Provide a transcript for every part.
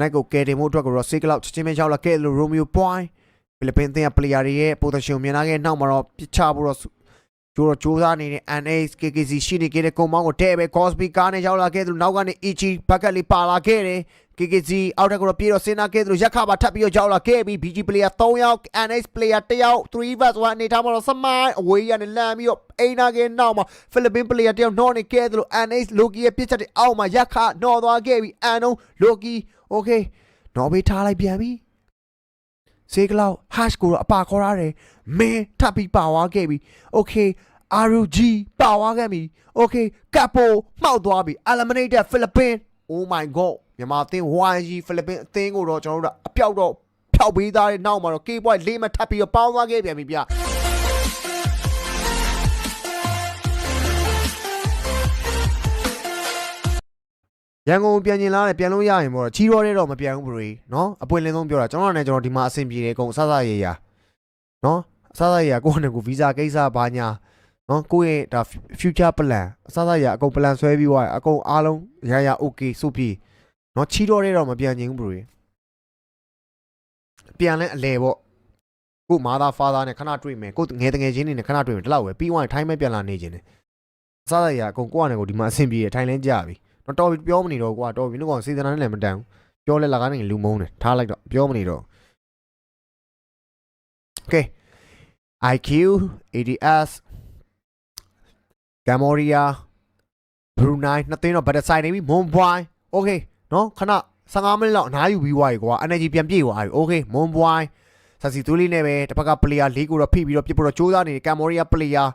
နိုင်ကိုကယ်တင်မှုအတွက်ကိုတော့စေကလောက်ချက်ချင်းပဲရောက်လာခဲ့လို့ရိုမီယိုပွိုင်းဖိလစ်ပင်းတင်ပလေယာတွေရဲ့ position မြင်လာခဲ့နောက်မှာတော့ပြစ်ချဖို့တော့ကျိုးတော့ကြိုးစားနေတဲ့ NAS KKC ရှိနေခဲ့တဲ့ကုံမောင်းကိုတဲ့ပဲ Cosby ကားနဲ့ရောက်လာခဲ့သူနောက်ကနေ Ichi ဘက်ကလေးပါလာခဲ့တယ် KKC အောက်တက်ကတော့ပြေတော့စင်နာခဲ့သူရက်ခပါထပ်ပြီးတော့ရောက်လာခဲ့ပြီး BG player 3ယောက် NAS player 1ယောက်3 vs 1အနေထားမှာတော့စမိုင်းအဝေးရနေလမ်းပြီးတော့အိနာကဲနောက်မှာဖိလစ်ပင်း player 1ယောက်နော်နေခဲ့သူလို့ NAS Loki ရဲ့ပြစ်ချက်တွေအောက်မှာရက်ခနော်သွားခဲ့ပြီးအ န်နုံ Loki okay နော်ဘေးထားလိုက်ပြန်ပြီစေကလောက် hash ကိုတော့အပါခေါ်ရတယ်မင်းထပ်ပြီးပါသွားခဲ့ပြီ okay RUG ပါသွားခဲ့ပြီ okay Capo မှောက်သွားပြီ eliminated Philippines oh my god မြန်မာအသင်း YG Philippines အသင်းကိုတော့ကျွန်တော်တို့အပြောက်တော့ဖျောက်ပေးသားတဲ့နောက်မှာတော့ K-boy လေးမထပ်ပြီးတော့ပေါင်းသွားခဲ့ပြန်ပြီဗျ ရန်ကုန်ပြန်ကျင်လာတယ်ပြန်လို့ရရင်ပေါ့ချီရောတဲ့တော့မပြန်ဘူးဘရီနော်အပွင့်လင်းဆုံးပြောတာကျွန်တော်နဲ့ကျွန်တော်ဒီမှာအဆင်ပြေတယ်အကုန်အဆဆရေရာနော်အဆဆရေရာကိုယ့်နဲ့ကိုဗီဇာကိစ္စဘာညာနော်ကိုယ့်ရဲ့ဒါ future plan အဆဆရေရာအကုန် plan ဆွဲပြီးသွားတယ်အကုန်အားလုံးရရ okay ဆိုပြီးနော်ချီရောတဲ့တော့မပြန်ကျင်ဘူးဘရီပြန်လဲအလဲပေါ့ကိုမာသာဖာသာနဲ့ခဏတွေ့မယ်ကိုငယ်တငယ်ချင်းတွေနဲ့ခဏတွေ့မယ်ဒီလောက်ပဲပြီးသွားရင်ထိုင်းမဲပြန်လာနေခြင်းတယ်အဆဆရေရာအကုန်ကိုယ့်အနေကိုဒီမှာအဆင်ပြေတယ်ထိုင်းလဲကြပြီ တော့တော်ပြီပြောမနေတော့ကွာတော်ပြီနှကောင်စေတနာနဲ့လည်းမတန်ဘူးပြောလဲလာကနေလူမုန်းတယ်ထားလိုက်တော့ပြောမနေတော့ Okay IQ ADS Cambodia Brunei နှစ်သိန်းတော့ဗတ်ဆိုင်နေပြီ Mumbai Okay နော်ခဏ15မိနစ်လောက်အနားယူပြီးွားပြီကွာ energy ပြန်ပြည့်သွားပြီ Okay Mumbai ဆက်စီသွေးလေးနဲ့ပဲတစ်ဖက်က player ၄ကိုတော့ဖိပြီးတော့ပြစ်ဖို့တော့စူးစမ်းနေတယ် Cambodia player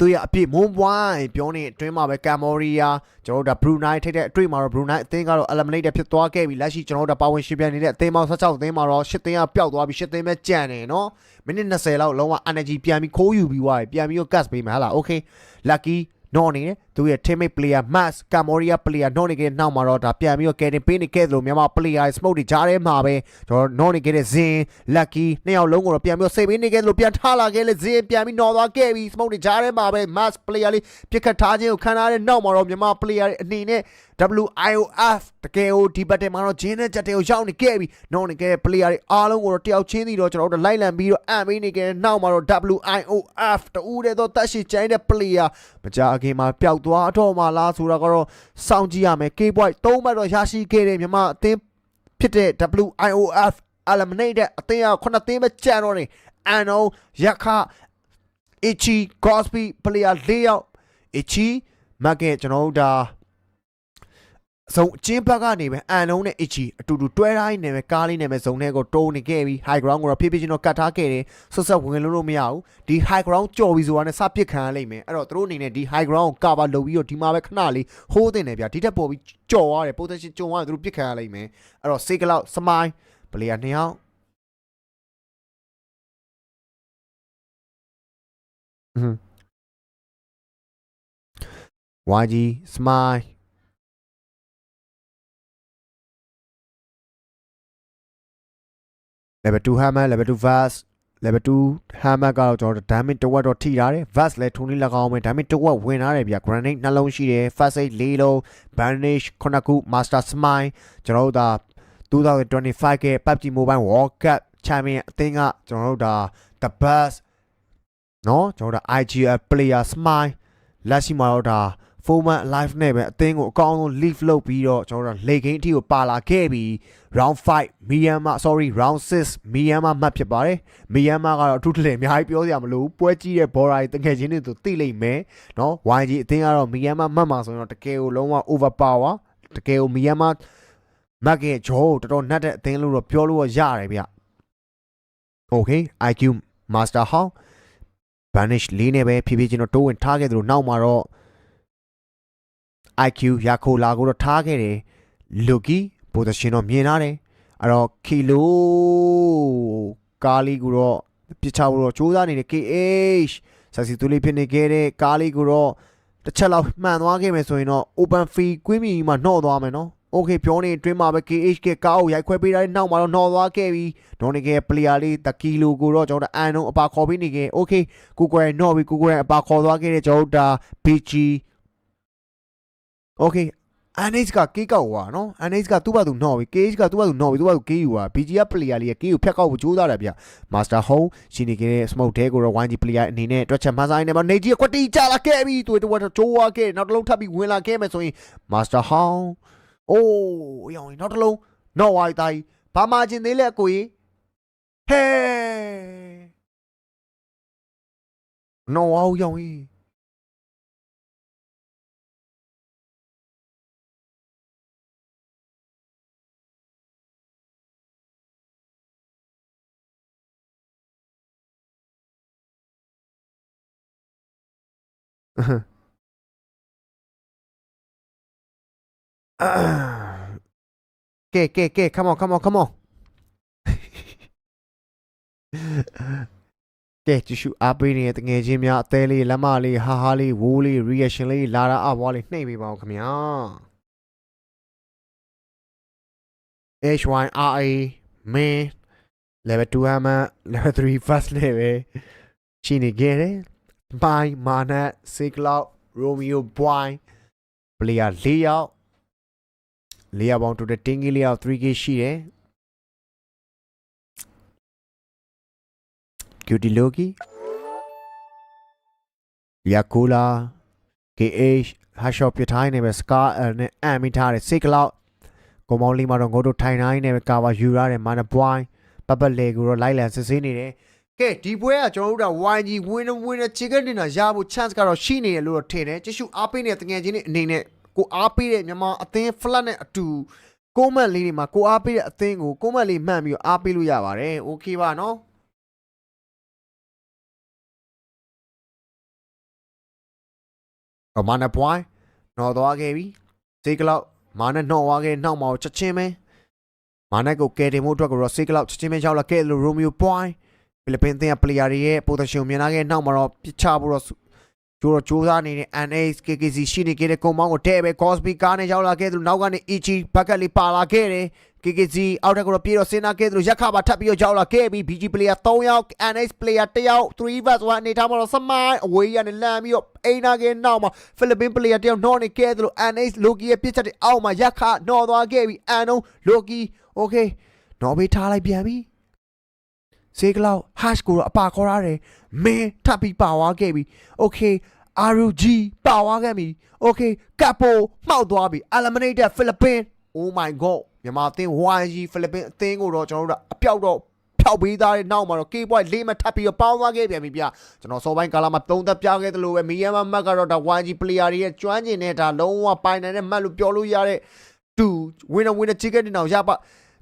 သူရအပြည့်မွန်ပွိုင်းပြောနေအတွင်းမှာပဲကမ်မောရီးယားကျွန်တော်တို့ဒါဘရူနိုင်းထိတဲ့အတွေ့မှာတော့ဘရူနိုင်းအသင်းကတော့ eliminated ဖြစ်သွားခဲ့ပြီလက်ရှိကျွန်တော်တို့ဒါပါဝင်ရှင်ပြန်နေတဲ့အသင်းပေါင်း16အသင်းမှာတော့10သင်းကပျောက်သွားပြီ10သင်းပဲကြံနေနော်မိနစ်20လောက်လုံးဝ energy ပြန်ပြီးခိုးယူပြီးွားပြီပြန်ပြီးတော့ gas ပေးမယ်ဟာလား okay lucky နော်နေတယ်သူရဲ့ teammate player max cambodia player နော်နေခဲ့တဲ့နောက်မှာတော့ဒါပြန်ပြီးတော့ကယ်တင်ပေးနေခဲ့သလိုမြန်မာ player smoke တွေကြားထဲမှာပဲကျွန်တော်နော်နေခဲ့တဲ့ဇင် lucky နှစ်ယောက်လုံးကိုတော့ပြန်ပြီးတော့စိတ်ပေးနေခဲ့သလိုပြန်ထားလာခဲ့လေဇင်ပြန်ပြီးနော်သွားခဲ့ပြီး smoke တွေကြားထဲမှာပဲ max player လေးပြစ်ခတ်ထားခြင်းကိုခံထားတဲ့နောက်မှာတော့မြန်မာ player တွေအနေနဲ့ WIOF တကယ်ကိုဒီဘက်ထဲမှာတော့ဂျင်းနဲ့ချက်တွေကိုရောက်နေခဲ့ပြီနော်နေခဲ့တဲ့ player တွေအားလုံးကိုတော့တယောက်ချင်းစီတော့ကျွန်တော်တို့လိုက်လံပြီးတော့အံပေးနေခဲ့တဲ့နောက်မှာတော့ WIOF တူတဲ့တော့တက်ရှိချိုင်းတဲ့ player မကြခင်မှာပျောက်သွားတော့မှလားဆိုတာကတော့စောင့်ကြည့်ရမယ် K-boy ၃ဘက်တော့ရရှိခဲ့တဲ့မြန်မာအသင်းဖြစ်တဲ့ WIOF eliminated အသင်းကခုနှစ်သင်းပဲကြံတော့နေအန်နောယခ Ichi Cosby player ၄ယောက် Ichi မကဲကျွန်တော်တို့ဒါ အစုံအချင်းဘက်ကနေပဲအန်လုံးနဲ့ Ichi အတူတူတွဲတိုင်းနဲ့ပဲကားလေးနဲ့ပဲဇုံထဲကိုတိုးနေခဲ့ပြီး high ground ကိုတော့ဖြည်းဖြည်းချင်းတော့ကတ်ထားခဲ့တယ်ဆွတ်ဆက်ဝင်လို့လို့မရဘူးဒီ high ground ကြော်ပြီးဆိုတာနဲ့စပစ်ခံရလိမ့်မယ်အဲ့တော့သူတို့အနေနဲ့ဒီ high ground ကို cover လုပ်ပြီးတော့ဒီမှာပဲခဏလေး hold တင်တယ်ဗျာဒီထက်ပိုပြီးကြော်ရတယ် position ကြော်ရတယ်သူတို့ပစ်ခံရလိမ့်မယ်အဲ့တော့ sick လောက် smile ပလေယာနှစ်ယောက်อืม YG smile level 2 hammer level 2 vast level 2 hammer ကတော့ကျွန်တော်တို့ damage တစ်ဝက်တော့ထိထားတယ် vast လည်းထုံးလေး၎င်းမယ် damage တစ်ဝက်ဝင်ထားတယ်ဗျ grenade နှလုံးရှိတယ် fast aid ၄လုံး bandage ခုခု master smile ကျွန်တော်တို့ဒါ2025က PUBG Mobile World Cup Champion အသင်းကကျွန်တော်တို့ဒါ the best เนาะကျွန်တော်တို့ IGL player smile လက်ရှိမှာတော့ဒါ Foreman Live နဲ့ပဲအသင်းကိုအကောင်းဆုံး leave လုပ်ပြီးတော့ကျွန်တော်တို့ late game အထိကိုပါလာခဲ့ပြီး round 5 Myanmar sorry round 6 Myanmar မှတ်ဖြစ်ပါတယ်။ Myanmar ကတော့အထူးထလည်အများကြီးပြောစရာမလိုဘူး။ပွဲကြီးတဲ့ border ကြီးတကယ်ချင်းတွေသူသိလိမ့်မယ်။နော် YG အသင်းကတော့ Myanmar မှတ်မှာဆိုရင်တော့တကယ်ကိုလုံးဝ overpower တကယ်ကို Myanmar မက်ကရဲ့ဂျောကိုတော်တော်နှက်တဲ့အသင်းလို့တော့ပြောလို့ရတယ်ဗျ။ Okay IQ Master Hong Banish လေးနဲ့ပဲဖြည်းဖြည်းချင်းတော့တိုးဝင်ထားခဲ့သလိုနောက်မှာတော့ IQ ရခိုလာကိုတော့ထားခဲ့တယ် Lucky position တော့မြင်ထားတယ်အဲ့တော့ Kilo ကားလေးကိုတော့ပြစ်ချဖို့တော့စူးစမ်းနေတဲ့ KH ဆက်စီသူလေးဖြစ်နေခဲ့တဲ့ကားလေးကိုတော့တစ်ချက်လောက်မှန်သွားခဲ့မယ်ဆိုရင်တော့ open fee ကွင်းမြီမှာနှော့သွားမယ်နော် Okay ပြောနေအတွင်းမှာပဲ KH ကကားကိုရိုက်ခွဲပေးတာတဲ့နောက်မှာတော့နှော့သွားခဲ့ပြီးဒေါ်နေက player လေးတကီလိုကိုတော့ကျွန်တော်တို့အန်တော့အပါခေါ်ပေးနေခဲ့ Okay ကိုကိုရနှော့ပြီးကိုကိုရအပါခေါ်သွားခဲ့တဲ့ကျွန်တော်တို့ဒါ BG Okay NH ကကေးကောက်ွာနော် NH ကသူ့ဘာသူနှော့ပြီ KH ကသူ့ဘာသူနှော့ပြီသူ့ဘာသူကေးယူွာ BG က player လေးကကေးကိုဖျက်ကောက်ဖို့ကြိုးစားတယ်ဗျ Master Home ရှင်နေခဲ့တဲ့ smoke တဲကိုတော့ 1G player အနေနဲ့တွက်ချက်မှန်းဆိုင်နေမှာနေကြီးကွက်တီကြလာခဲ့ပြီသူတို့တော့ကြိုးဝါခဲ့နောက်တစ်လုံးထပ်ပြီးဝင်လာခဲ့မယ်ဆိုရင် Master Home အိုးရောင်နောက်တစ်လုံးနော်ဝိုင်းတိုင်းဘာမှကျင်သေးလဲအကိုကြီးဟဲနော်ဝါရောင်ကြီး ကဲကဲကဲ come on come on come on ကဲကြည့်ရှုအားပေးနေတဲ့တငယ်ချင်းများအသေးလေးလက်မလေးဟာဟာလေးဝိုးလေး reaction လေးလာတာအဘွားလေးနှိပ်ပေးပါဦးခင်ဗျာ HYRA main level 2 hammer level 3 first level ရှိနေကြတယ် ဘိုင်မာနတ်စေကလောက်ရိုမီယိုဘွိုင် player ၄ယောက်၄ယောက်ပေါင်း total 10 k လေးယောက် 3k ရှိတယ် Cutie Loki Yakula KH ဟာရှော့ပြထိုင်းနေပဲ Scar နဲ့အမ်မိထားတယ်စိတ်ကလောက်ကိုမောင်လေးမှာတော့ငို့တို့ထိုင်တိုင်းနေပဲကာဝါယူရတယ်မာနဘွိုင်းပပလေကိုတော့လိုက်လံစစ်ဆေးနေတယ် ကဲဒီပွဲကကျွန်တော်တို့က YG ဝင်းဝင်းနဲ့ chicken dinner ရဖို့ chance ကတော့ရှိနေတယ်လို့တော့ထင်တယ်ကြည့်ရှုအားပေးနေတဲ့တကယ်ချင်းတွေအနေနဲ့ကိုအားပေးတဲ့မြန်မာအသင်း flat နဲ့အတူကိုမန့်လေးတွေမှာကိုအားပေးတဲ့အသင်းကိုကိုမန့်လေးမှန်ပြီးတော့အားပေးလို့ရပါတယ် okay ပါနော်မာနပွိုင်းနော်သွားခဲ့ပြီစေကလောက်မာနနှော့သွားခဲ့နှောက်မအောင်ချက်ချင်းပဲမာနကိုကယ်တင်မှုအတွက်ကတော့စေကလောက်ချက်ချင်းပဲရောက်လာခဲ့လို့ရိုမီယိုပွိုင်း ဖိလစ်ပင်းသင်းကပလေယာတွေရဲ့ potential မြင်လာခဲ့နှောက်မှာတော့ပြစ်ချဖို့တော့ကျိုးတော့စူးစမ်းနေတဲ့ NAS KKC ရှိနေခဲ့တဲ့ကုံမောင်းကိုတဲ့ပဲ Cosby ကားနဲ့ရောက်လာခဲ့သူနောက်ကနေ EG ဘက်ကလေးပါလာခဲ့တယ် KKC အောက်တက်ကတော့ပြေတော့စင်နာခဲ့သူရက်ခပါထပ်ပြီးတော့ရောက်လာခဲ့ပြီး BG player 3ယောက် NS player 1ယောက်3 vs 1အနေထားမှာတော့စမိုင်းအဝေးရနေလမ်းပြီးတော့အိနာကဲနောက်မှာဖိလစ်ပင်း player တယောက်နှောနေခဲ့သူလို့ NS Loki ရဲ့ပြစ်ချက်တွေအောက်မှာရက်ခနှောသွားခဲ့ပြီးအန်တော့ Loki okay နော်ဘေးထားလိုက်ပြန်ပြီ စေကလောက် hash ကိုတော့အပါခေါ်ရတယ်မင်းထပ်ပြီးပါသွားခဲ့ပြီ okay RUG ပါသွားခဲ့ပြီ okay Capo မှောက်သွားပြီ eliminated Philippines oh my god မြန်မာအသင်း YG ဖိလစ်ပင်းအသင်းကိုတော့ကျွန်တော်တို့ကအပြောက်တော့ဖျောက်ပေးသားတဲ့နောက်မှာတော့ K-boy လေးမထပ်ပြီးတော့ပေါင်းသွားခဲ့ပြန်ပြီဗျကျွန်တော်စောပိုင်းကာလမှာသုံးသက်ပြခဲ့သလိုပဲမီယန်မမတ်ကတော့ဒါ YG player တွေရဲ့ကျွမ်းကျင်တဲ့ဒါလုံးဝပိုင်နိုင်တဲ့မတ်လို့ပြောလို့ရတဲ့တူဝင်းဝင်းတဲ့ chicken တင်အောင်ရပါ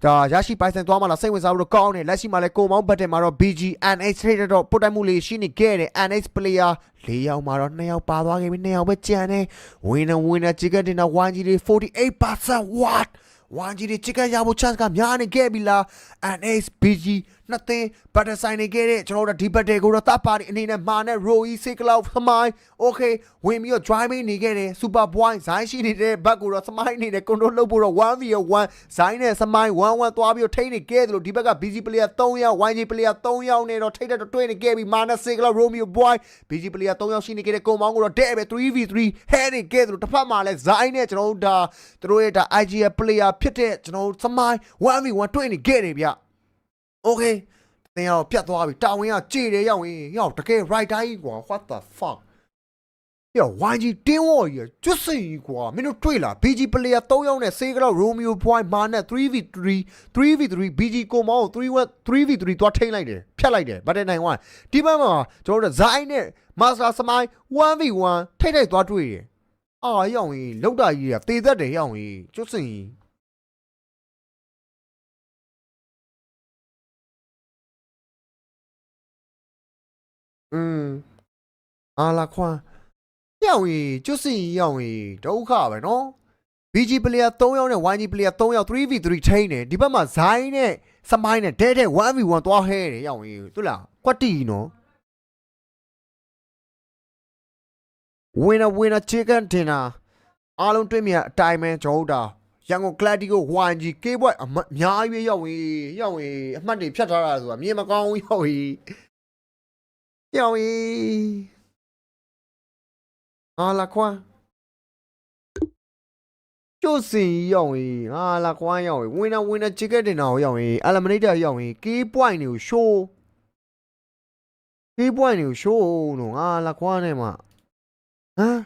ဒါရရှိပိုင်ဆိုင်သွားမှလားစိတ်ဝင်စားလို့ကောင်းတယ်လက်ရှိမှာလဲကိုမောင်းဘတ်တယ်မှာတော့ BG NH ထိတဲ့တော့ပုတ်တိုက်မှုလေးရှိနေခဲ့တယ် NH player ၄ယောက်မှာတော့2ယောက်ပါသွားခဲ့ပြီ2ယောက်ပဲကြံတယ်ဝင်းဝင်းတဲ့ chicken တင်တော့ YG တွေ48% what 1G တွေ chicken ရဖို့ chance ကများနေခဲ့ပြီလား NH BG နှစ်သိန်းဘတ်တဆိုင်နေခဲ့တဲ့ကျွန်တော်တို့ဒီဘတ်တေကိုတော့တပ်ပါတီအနေနဲ့မာနဲ့ Roy Sicklow သမိုင်း okay ဝင်ပြီးတော့ driving နေခဲ့တယ် super point ဇိုင်းရှိနေတဲ့ဘတ်ကိုတော့သမိုင်းအနေနဲ့ control လုပ်ဖို့တော့ 1v1 ဇိုင်းနဲ့သမိုင်း1-1သွားပြီးတော့ထိနေခဲ့တယ်လို့ဒီဘက်က BG player 3ယောက် YG player 3ယောက်နဲ့တော့ထိတဲ့တော့တွေ့နေခဲ့ပြီးမာနဲ့ Sicklow Romeo Boy BG player 3ယောက်ရှိနေခဲ့တဲ့ကုံမောင်းကိုတော့တဲ့ပဲ 3v3 ဟဲနေခဲ့တယ်လို့တစ်ဖက်မှာလဲဇိုင်းနဲ့ကျွန်တော်တို့ဒါသူတို့ရဲ့ဒါ IGL player ဖြစ်တဲ့ကျွန်တော်တို့သမိုင်း 1v1 တွေ့နေခဲ့တယ်ဗျ okay သင်ရောက်ပြတ်သွားပြီတာဝန်ကကြေတယ်ရောက်ရင်ရောက်တကယ် right တိုင်းကွာ what the fuck ယော YG တင်းဝေါ်ကြီးကျွတ်စိန်ကြီးကွာမင်းတို့တွေ့လား BG player 3ယောက်နဲ့စေးကတော့ Romeo Point မာနဲ့ 3v3 3v3 BG ကိုမောင်း3 3v3 သွားထိမ့်လိုက်တယ်ဖြတ်လိုက်တယ်ဗတ်တဲ့နိုင်ဝမ်ဒီဘက်မှာကျွန်တော်တို့ဇိုင်းနဲ့ Master စမိုင်း 1v1 ထိတ်ထိတ်သွားတွေ့တယ်အာရောက်ရင်လောက်တာကြီးကတေသက်တယ်ရောက်ရင်ကျွတ်စိန်ကြီး 嗯，阿拉看，因为就是因为ဒုက္ခပဲနော် BG player 3ယောက်နဲ့ YG player 3ယောက် 3v3 chain နေဒီဘက်မှာဇိုင်းနဲ့စမိုင်းနဲ့ဒဲဒဲ 1v1 သွားဟဲတယ်ရောင်ကြီးသူလားကွက်တီနော် winner winner chicken dinner အားလုံးတွေ့မြအတိုင်းပဲကျွန်တော်တို့ဒါရန်ကုန်ကလပ်တီကို YG ကေးဘွက်အများကြီးရောက်ဝင်ရောက်ဝင်အမှတ်တွေဖြတ်ထားတာဆိုတာမြင်မကောင်းရောက်ဝင် ယောင်ရီအာလာခွန်းကျို့စင်ကြီးရောက်ရင်ငါလာကွာရောက်ရင်ဝင်းနာဝင်းနာချစ်ကက်တင်တာကိုရောက်ရင်အလမနီတာရောက်ရင်ကေးပွိုင်တွေကိုရှိုးကေးပွိုင်တွေကိုရှိုးလို့ငါလာကွာနဲ့မှဟမ်